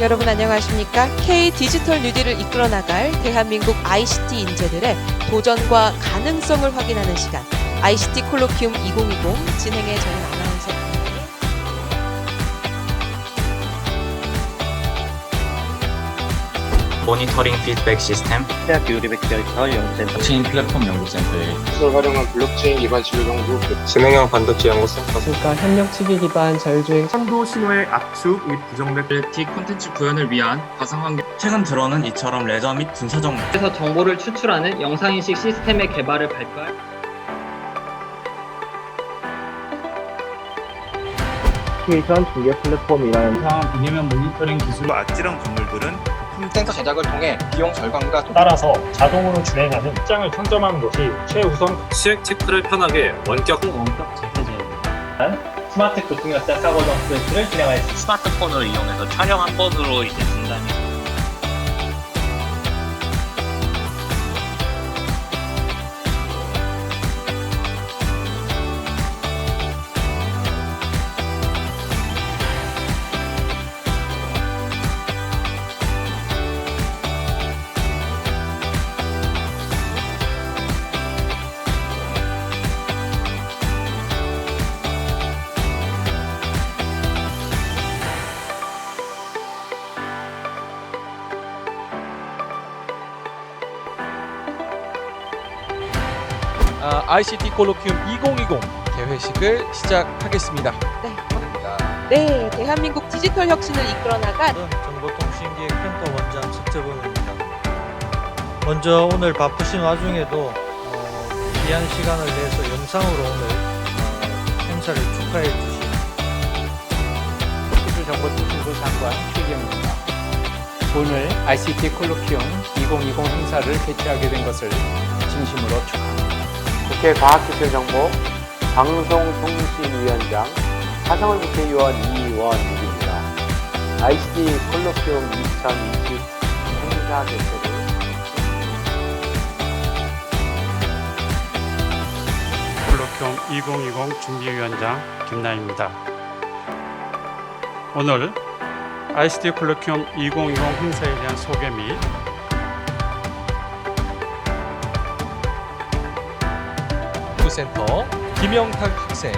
여러분 안녕하십니까? K 디지털 뉴딜을 이끌어 나갈 대한민국 ICT 인재들의 도전과 가능성을 확인하는 시간. ICT 콜로키움 2020 진행의 저는 모니터링 피드백 시스템, 대학교 유리백디지털 연구센터. 블록체인 플랫폼 연구센터의 기술 활용한 블록체인 기반 진로정보 진행형 반도체 연구센터. 그러니까 협력 측이 기반 자율주행. 산도 신호의 압축 및 부정맥 NFT 콘텐츠 구현을 위한 가상 환경. 최근 들어는 이처럼 레저 및 군사적 에서 정보를 추출하는 영상인식 시스템의 개발을 발표할 커뮤니케이션 중개 플랫폼이라는 상황 비대면 모니터링 기술. 아찔한 건물들은 콘텐츠 제작을 통해 비용 절감과 따라서 자동으로 진행하는 입장을 평점하는 것이 최우선 수액 체크를 편하게 원격 원격 재세제입니다. 스마트 교통열차 사고 점수를 진행하였습니다. 스마트폰을 이용해서 촬영 한 번으로 이제 ICT 콜로키움 2020 개회식을 시작하겠습니다. 네. 네, 대한민국 디지털 혁신을 이끌어 나갈 정보통신기획 센터 원장 석재범입니다. 먼저 오늘 바쁘신 와중에도 어, 귀한 시간을 내서 영상으로 오늘 어, 행사를 축하해 주신 기술정보통신부 장관 최기영입니다. 오늘 ICT 콜로키움 2020 행사를 개최하게 된 것을 진심으로 축하합니다. 국회 과학기술 정보 방송통신위원장 하성을 국회의원 이원입니다. ICT 콜로키움 2020 행사 개최를 콜로키움 2020 준비위원장 김나입니다. 오늘 ICT 콜로키움 2020 행사에 대한 소개 및 연구센터 김영탁 학생,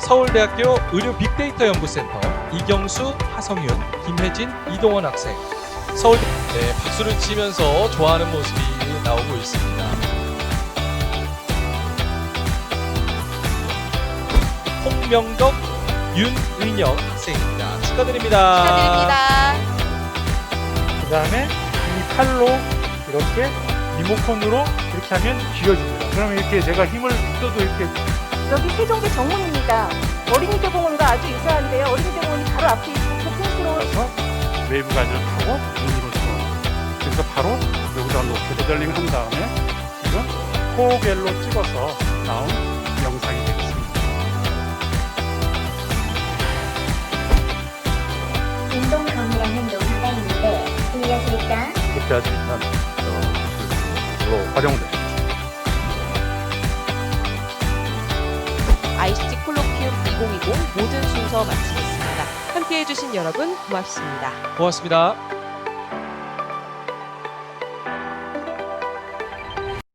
서울대학교 의료 빅데이터 연구센터 이경수, 하성윤, 김혜진, 이동원 학생, 서울 네, 박수를 치면서 좋아하는 모습이 나오고 있습니다. 홍명덕, 윤은영 학생입니다. 축하드립니다. 축하드립니다. 그 다음에 이 팔로 이렇게 리모컨으로 이렇게 하면 쥐어집니다. 그러면 이렇게 제가 힘을 써도 이렇게 여기 세종대 정문입니다. 어린이 대 공원과 아주 유사한데요. 어린이 대 공원이 바로 앞에 있고 교통스러운 해서 웨이브 가지를 타고 눈으로 들어요. 그래서 바로 여기다 놓고 모델링 한 다음에 지금 포겔로 찍어서 나온 영상이 되겠습니다. 운동감이라는 노래가 있는데 들려줄까? 대체할 수 있는 활용됩니다. ICT 콜로키움 2020 모든 순서 마치겠습니다. 함께 해 주신 여러분 고맙습니다. 고맙습니다.